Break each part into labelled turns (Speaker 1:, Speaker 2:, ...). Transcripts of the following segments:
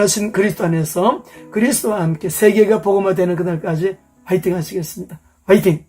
Speaker 1: 부활하신 그리스도 안에서 그리스도와 함께 세계가 복음화되는 그날까지 화이팅 하시겠습니다. 화이팅!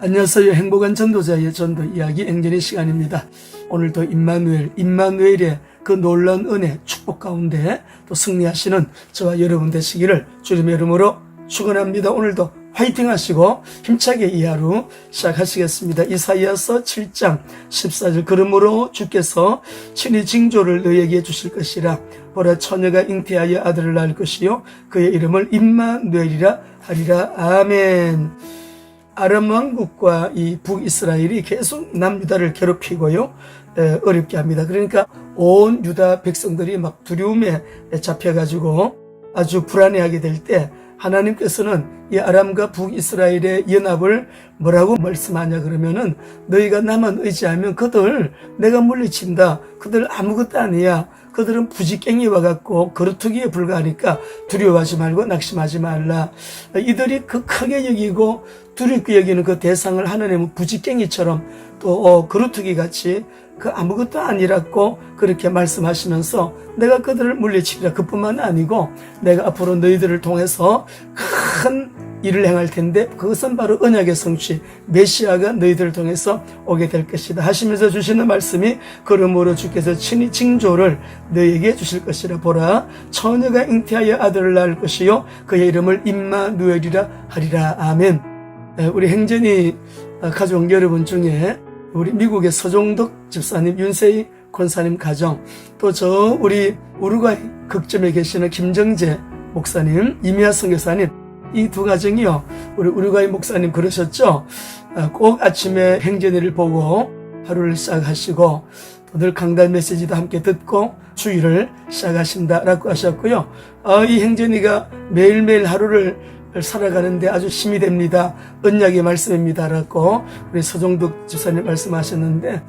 Speaker 1: 안녕하세요. 행복한 전도자의 전도 이야기 행전의 시간입니다. 오늘도 임마누엘, 임마누엘의 그 놀라운 은혜, 축복 가운데 또 승리하시는 저와 여러분 되시기를 주님의 이름으로 축원합니다. 오늘도 화이팅 하시고 힘차게 이 하루 시작하시겠습니다. 이사이아서 7장 14절 그러므로 주께서 친히 징조를 너에게 주실 것이라 보라 처녀가 잉태하여 아들을 낳을 것이요 그의 이름을 임마누엘이라 하리라 아멘. 아람 왕국과 이 북이스라엘이 계속 남유다를 괴롭히고요, 에, 어렵게 합니다. 그러니까 온 유다 백성들이 막 두려움에 잡혀가지고 아주 불안해하게 될 때 하나님께서는 이 아람과 북이스라엘의 연합을 뭐라고 말씀하냐 그러면은 너희가 나만 의지하면 그들 내가 물리친다. 그들 아무것도 아니야. 그들은 부지깽이와 같고 거루투기에 불과하니까 두려워하지 말고 낙심하지 말라. 이들이 그 크게 여기고 두렵게 여기는 그 대상을 하나님은 부지깽이처럼 또 어, 거루투기 같이 그 아무것도 아니라고 그렇게 말씀하시면서 내가 그들을 물리치리라 그뿐만 아니고 내가 앞으로 너희들을 통해서 큰 일을 행할 텐데 그것은 바로 언약의 성취 메시아가 너희들을 통해서 오게 될 것이다 하시면서 주시는 말씀이 그러므로 주께서 친히 징조를 너희에게 주실 것이라 보라. 처녀가 잉태하여 아들을 낳을 것이요 그의 이름을 임마누엘이라 하리라. 아멘. 에, 우리 행전이 어, 가족 여러분 중에 우리 미국의 서종덕 집사님, 윤세희 권사님 가정, 또 저 우리 우루과이 극점에 계시는 김정재 목사님, 이미아 선교사님, 이 두 가정이요. 우리 우루과이 목사님 그러셨죠? 아, 꼭 아침에 행전회를 보고 하루를 시작하시고 또늘 강단 메시지도 함께 듣고 주일을 시작하신다라고 하셨고요. 아, 이 행전회가 매일매일 하루를 살아가는데 아주 힘이 됩니다. 언약의 말씀입니다라고 우리 서종덕 집사님 말씀하셨는데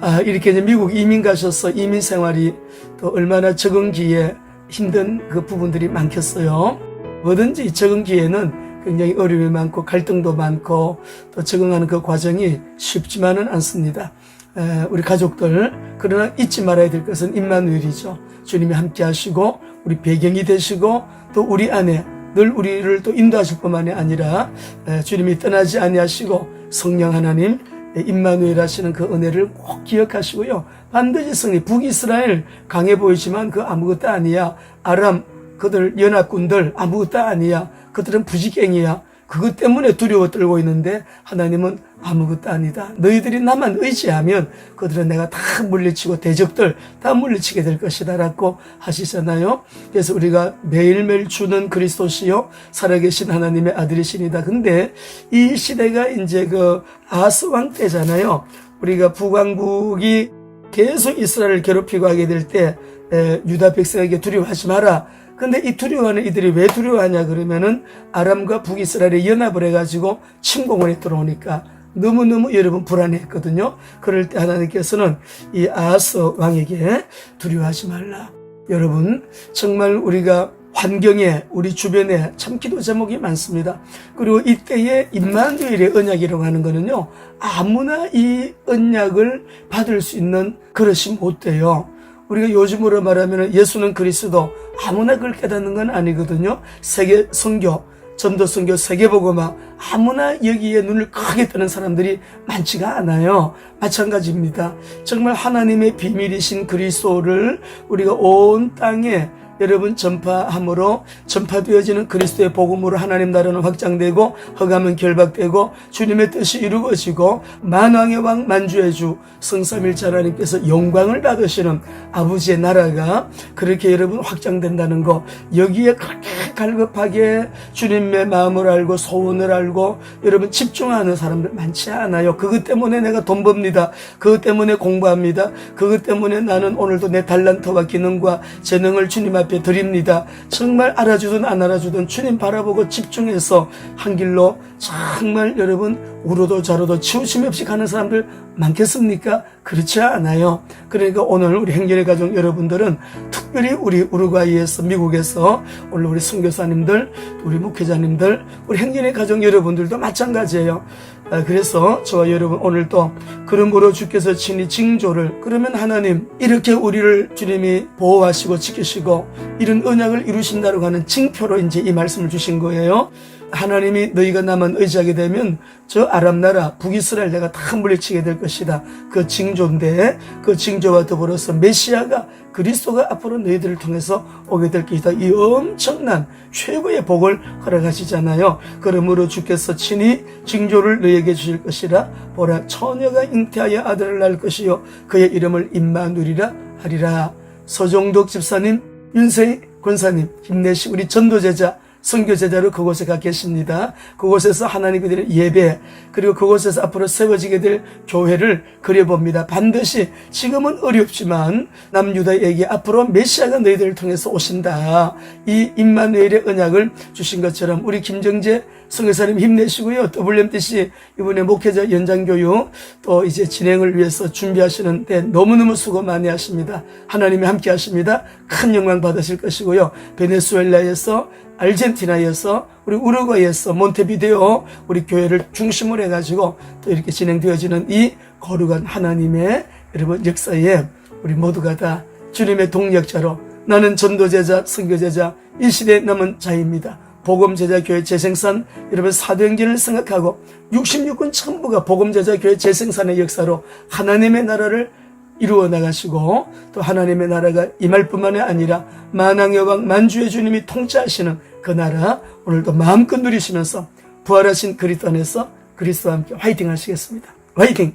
Speaker 1: 아, 이렇게 이제 미국 이민 가셔서 이민 생활이 또 얼마나 적응기에 힘든 그 부분들이 많겠어요. 뭐든지 이 적응 기에는 굉장히 어려움이 많고 갈등도 많고 또 적응하는 그 과정이 쉽지만은 않습니다. 에, 우리 가족들 그러나 잊지 말아야 될 것은 임마누엘이죠. 주님이 함께 하시고 우리 배경이 되시고 또 우리 안에 늘 우리를 또 인도하실 뿐만이 아니라 에, 주님이 떠나지 아니하시고 성령 하나님 임마누엘 하시는 그 은혜를 꼭 기억하시고요. 반드시 승리. 북이스라엘 강해 보이지만 그 아무것도 아니야. 아람 그들 연합군들 아무것도 아니야. 그들은 부지깽이야. 그것 때문에 두려워 떨고 있는데 하나님은 아무것도 아니다. 너희들이 나만 의지하면 그들은 내가 다 물리치고 대적들 다 물리치게 될 것이다 라고 하시잖아요. 그래서 우리가 매일매일 주는 그리스도시요 살아계신 하나님의 아들이십니다. 근데 이 시대가 이제 그 아스 왕 때잖아요. 우리가 북왕국이 계속 이스라엘을 괴롭히고 하게 될 때 유다 백성에게 두려워하지 마라. 근데 이 두려워하는 이들이 왜 두려워하냐 그러면은 아람과 북이스라엘이 연합을 해가지고 침공을 해 들어오니까 너무너무 여러분 불안해했거든요. 그럴 때 하나님께서는 이 아하스 왕에게 두려워하지 말라. 여러분 정말 우리가 환경에 우리 주변에 참 기도 제목이 많습니다. 그리고 이때의 임마누엘의 언약이라고 하는 거는요. 아무나 이 언약을 받을 수 있는 그릇이 못 돼요. 우리가 요즘으로 말하면 예수는 그리스도 아무나 그걸 깨닫는 건 아니거든요. 세계 선교, 전도 선교, 세계보고마 아무나 여기에 눈을 크게 뜨는 사람들이 많지가 않아요. 마찬가지입니다. 정말 하나님의 비밀이신 그리스도를 우리가 온 땅에 여러분 전파함으로 전파되어지는 그리스도의 복음으로 하나님 나라는 확장되고 허감은 결박되고 주님의 뜻이 이루어지고 만왕의 왕 만주의 주 성삼일자 하나님께서 영광을 받으시는 아버지의 나라가 그렇게 여러분 확장된다는 거 여기에 그렇게 갈급하게 주님의 마음을 알고 소원을 알고 여러분 집중하는 사람들 많지 않아요. 그것 때문에 내가 돈 법니다. 그것 때문에 공부합니다. 그것 때문에 나는 오늘도 내 달란트와 기능과 재능을 주님 앞에 앞에 드립니다. 정말 알아주든 안 알아주든 주님 바라보고 집중해서 한 길로 정말 여러분 우로도 자로도 치우침 없이 가는 사람들 많겠습니까? 그렇지 않아요. 그러니까 오늘 우리 행전의 가족 여러분들은 특별히 우리 우루과이에서 미국에서 오늘 우리 선교사님들, 우리 목회자님들, 우리 행전의 가족 여러분들도 마찬가지예요. 아, 그래서 저와 여러분 오늘 또 그러므로 주께서 친히 징조를 그러면 하나님 이렇게 우리를 주님이 보호하시고 지키시고 이런 언약을 이루신다고 하는 징표로 이제 이 말씀을 주신 거예요. 하나님이 너희가 나만 의지하게 되면 저 아람 나라 북이스라엘 내가 다 물리치게 될 것이다. 그 징조인데 그 징조와 더불어서 메시아가 그리스도가 앞으로 너희들을 통해서 오게 될 것이다. 이 엄청난 최고의 복을 허락하시잖아요. 그러므로 주께서 친히 징조를 너희에게 주실 것이라 보라 처녀가 잉태하여 아들을 낳을 것이요 그의 이름을 임마누리라 하리라. 서종덕 집사님, 윤세희 권사님 힘내시 우리 전도제자 선교제자로 그곳에 가 계십니다. 그곳에서 하나님 그들의 예배 그리고 그곳에서 앞으로 세워지게 될 교회를 그려봅니다. 반드시 지금은 어렵지만 남유다에게 앞으로 메시아가 너희들을 통해서 오신다. 이 임마누엘의 언약을 주신 것처럼 우리 김정재 선교사님 힘내시고요. WMTC 이번에 목회자 연장교육 또 이제 진행을 위해서 준비하시는데 너무너무 수고 많이 하십니다. 하나님이 함께 하십니다. 큰 영광 받으실 것이고요. 베네수엘라에서 아르헨티나에서 우리 우루과이에서 몬테비데오 우리 교회를 중심으로 해가지고 또 이렇게 진행되어지는 이 거룩한 하나님의 여러분 역사에 우리 모두가 다 주님의 동력자로 나는 전도제자 선교제자 이 시대에 남은 자입니다. 복음제자 교회 재생산 여러분 사도행전을 생각하고 66군 전부가 복음제자 교회 재생산의 역사로 하나님의 나라를 이루어 나가시고 또 하나님의 나라가 임할 뿐만이 아니라 만왕의 왕 만주의 주님이 통치하시는 그 나라 오늘도 마음껏 누리시면서 부활하신 그리스도 안에서 그리스도와 함께 화이팅 하시겠습니다. 화이팅!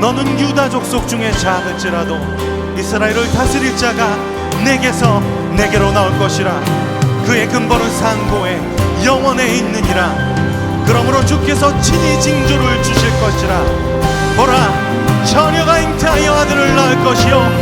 Speaker 2: 너는 유다 족속 중에 작을지라도 이스라엘을 다스릴 자가 내게서 내게로 나올 것이라. 그의 근본은 상고에 영원에 있느니라. 그러므로 주께서 친히 징조를 주실 것이라. 보라 처녀가 잉태하여 아들을 낳을 것이요